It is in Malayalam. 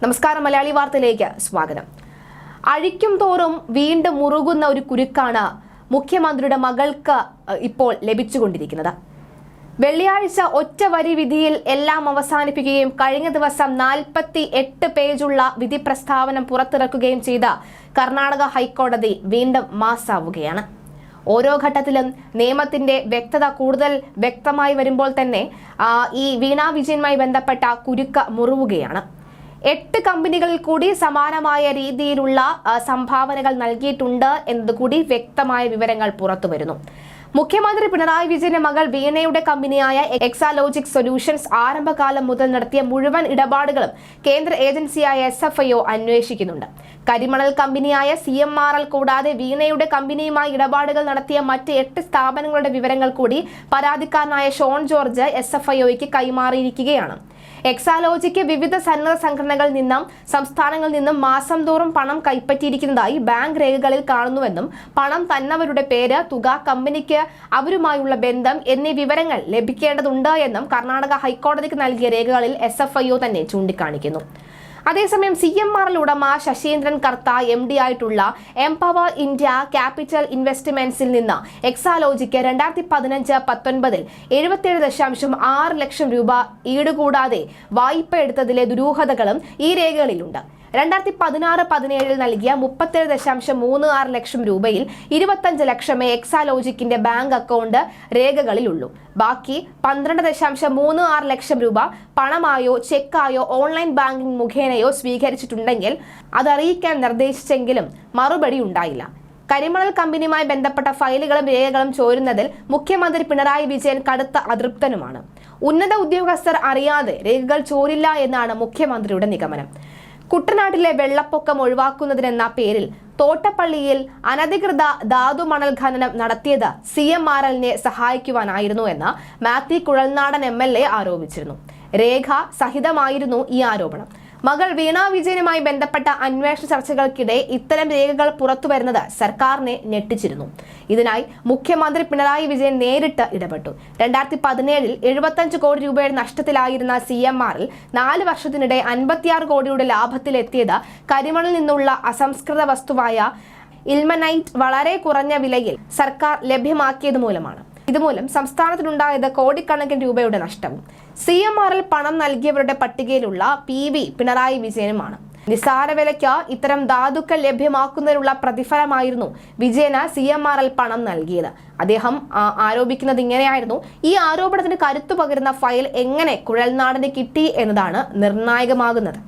നമസ്കാരം മലയാളി വാർത്തയിലേക്ക് സ്വാഗതം. അഴിക്കും തോറും വീണ്ടും മുറുകുന്ന ഒരു കുരുക്കാണ് മുഖ്യമന്ത്രിയുടെ മകൾക്ക് ഇപ്പോൾ ലഭിച്ചുകൊണ്ടിരിക്കുന്നത്. വെള്ളിയാഴ്ച ഒറ്റ വരി വിധിയിൽ എല്ലാം അവസാനിപ്പിക്കുകയും കഴിഞ്ഞ ദിവസം നാൽപ്പത്തി എട്ട് പേജുള്ള വിധി പ്രസ്താവന പുറത്തിറക്കുകയും ചെയ്ത കർണാടക ഹൈക്കോടതി വീണ്ടും മാസാവുകയാണ്. ഓരോ ഘട്ടത്തിലും നിയമത്തിന്റെ വ്യക്തത കൂടുതൽ വ്യക്തമായി വരുമ്പോൾ തന്നെ ഈ വീണാ വിജയനുമായി ബന്ധപ്പെട്ട കുരുക്ക മുറിവുകയാണ്. എട്ട് കമ്പനികളിൽ കൂടി സമാനമായ രീതിയിലുള്ള സംഭാവനകൾ നൽകിയിട്ടുണ്ട് എന്നതുകൂടി വ്യക്തമായ വിവരങ്ങൾ പുറത്തു വരുന്നു മുഖ്യമന്ത്രി പിണറായി വിജയന്റെ മകൾ വീണയുടെ കമ്പനിയായ എക്സാലോജിക് സൊല്യൂഷൻസ് ആരംഭകാലം മുതൽ നടത്തിയ മുഴുവൻ ഇടപാടുകളും കേന്ദ്ര ഏജൻസിയായ എസ് എഫ് ഐ ഒ അന്വേഷിക്കുന്നുണ്ട്. കരിമണൽ കമ്പനിയായ സി എം ആർ എൽ കൂടാതെ വീണയുടെ കമ്പനിയുമായി ഇടപാടുകൾ നടത്തിയ മറ്റ് എട്ട് സ്ഥാപനങ്ങളുടെ വിവരങ്ങൾ കൂടി പരാതിക്കാരനായ Shone George S F I ഒയ്ക്ക് കൈമാറിയിരിക്കുകയാണ്. എക്സാലോജിക്ക് വിവിധ സന്നദ്ധ സംഘടനകളിൽ നിന്നും സംസ്ഥാനങ്ങളിൽ നിന്നും മാസം തോറും പണം കൈപ്പറ്റിയിരിക്കുന്നതായി ബാങ്ക് രേഖകളിൽ കാണുന്നുവെന്നും പണം തന്നവരുടെ പേര് തുക കമ്പനിക്ക് അവരുമായുള്ള ബന്ധം എന്നീ വിവരങ്ങൾ ലഭിക്കേണ്ടതുണ്ട് എന്നും കർണാടക ഹൈക്കോടതിക്ക് നൽകിയ രേഖകളിൽ എസ് എഫ് ഐ ഒ തന്നെ ചൂണ്ടിക്കാണിക്കുന്നു. അതേസമയം സി എം ആർ ഉടമ ശശീന്ദ്രൻ കർത്ത എം ഡി ആയിട്ടുള്ള എംപവർ ഇന്ത്യ ക്യാപിറ്റൽ ഇൻവെസ്റ്റ്മെന്റ്സിൽ നിന്ന് എക്സാലോജിക്ക് രണ്ടായിരത്തി പതിനഞ്ച് പത്തൊൻപതിൽ എഴുപത്തിയേഴ് ദശാംശം ആറ് ലക്ഷം രൂപ ഈടുകൂടാതെ വായ്പ എടുത്തതിലെ ദുരൂഹതകളും ഈ രേഖകളിലുണ്ട്. രണ്ടായിരത്തി പതിനാറ് പതിനേഴിൽ നൽകിയ മുപ്പത്തേഴ് ദശാംശം മൂന്ന് ആറ് ലക്ഷം രൂപയിൽ ഇരുപത്തഞ്ച് ലക്ഷമേ എക്സാലോജിക്കിന്റെ ബാങ്ക് അക്കൗണ്ട് രേഖകളിലുള്ളൂ. ബാക്കി പന്ത്രണ്ട് ദശാംശം മൂന്ന് ആറ് ലക്ഷം രൂപ പണമായോ ചെക്കായോ ഓൺലൈൻ ബാങ്കിംഗ് മുഖേനയോ സ്വീകരിച്ചിട്ടുണ്ടെങ്കിൽ അതറിയിക്കാൻ നിർദ്ദേശിച്ചെങ്കിലും മറുപടി ഉണ്ടായില്ല. കരിമണൽ കമ്പനിയുമായി ബന്ധപ്പെട്ട ഫയലുകളും രേഖകളും ചോരുന്നതിൽ മുഖ്യമന്ത്രി പിണറായി വിജയൻ കടുത്ത അതൃപ്തനുമാണ്. ഉന്നത ഉദ്യോഗസ്ഥർ അറിയാതെ രേഖകൾ ചോരില്ല എന്നാണ് മുഖ്യമന്ത്രിയുടെ നിഗമനം. കുട്ടനാട്ടിലെ വെള്ളപ്പൊക്കം ഒഴിവാക്കുന്നതിനെന്ന പേരിൽ തോട്ടപ്പള്ളിയിൽ അനധികൃത ധാതു മണൽ ഖനനം നടത്തിയത് സി എം ആർ എല്ലിനെ സഹായിക്കുവാനായിരുന്നു എന്ന് Mathew Kuzhalnadan M L A ആരോപിച്ചിരുന്നു. രേഖ സഹിതമായിരുന്നു ഈ ആരോപണം. മകൾ വീണ വിജയനുമായി ബന്ധപ്പെട്ട അന്വേഷണ ചർച്ചകൾക്കിടെ ഇത്തരം രേഖകൾ പുറത്തു വരുന്നത് സർക്കാരിനെ ഞെട്ടിച്ചിരുന്നു. ഇതിനായി മുഖ്യമന്ത്രി പിണറായി വിജയൻ നേരിട്ട് ഇടപെട്ടു. രണ്ടായിരത്തി പതിനേഴിൽ എഴുപത്തഞ്ച് കോടി രൂപയുടെ നഷ്ടത്തിലായിരുന്ന സി എം ആറിൽ നാല് വർഷത്തിനിടെ അൻപത്തിയാറ് കോടിയുടെ ലാഭത്തിലെത്തിയത് കരിമണിൽ നിന്നുള്ള അസംസ്കൃത വസ്തുവായ ഇൽമനൈറ്റ് വളരെ കുറഞ്ഞ വിലയിൽ സർക്കാർ ലഭ്യമാക്കിയത് മൂലമാണ് ഇതുമൂലം സംസ്ഥാനത്തിനുണ്ടായത് കോടിക്കണക്കിന് രൂപയുടെ നഷ്ടവും. സി എം ആറിൽ പണം നൽകിയവരുടെ പട്ടികയിലുള്ള പി വി പിണറായി വിജയനുമാണ്. നിസ്സാര വിലയ്ക്ക് ഇത്തരം ധാതുക്കൾ ലഭ്യമാക്കുന്നതിനുള്ള പ്രതിഫലമായിരുന്നു വിജയന് സി എം ആർ എൽ പണം നൽകിയത്. അദ്ദേഹം ആരോപിക്കുന്നത് ഇങ്ങനെയായിരുന്നു ഈ ആരോപണത്തിന് കരുത്തു പകരുന്ന ഫയൽ എങ്ങനെ കുഴൽനാടിന് കിട്ടി എന്നതാണ് നിർണായകമാകുന്നത്.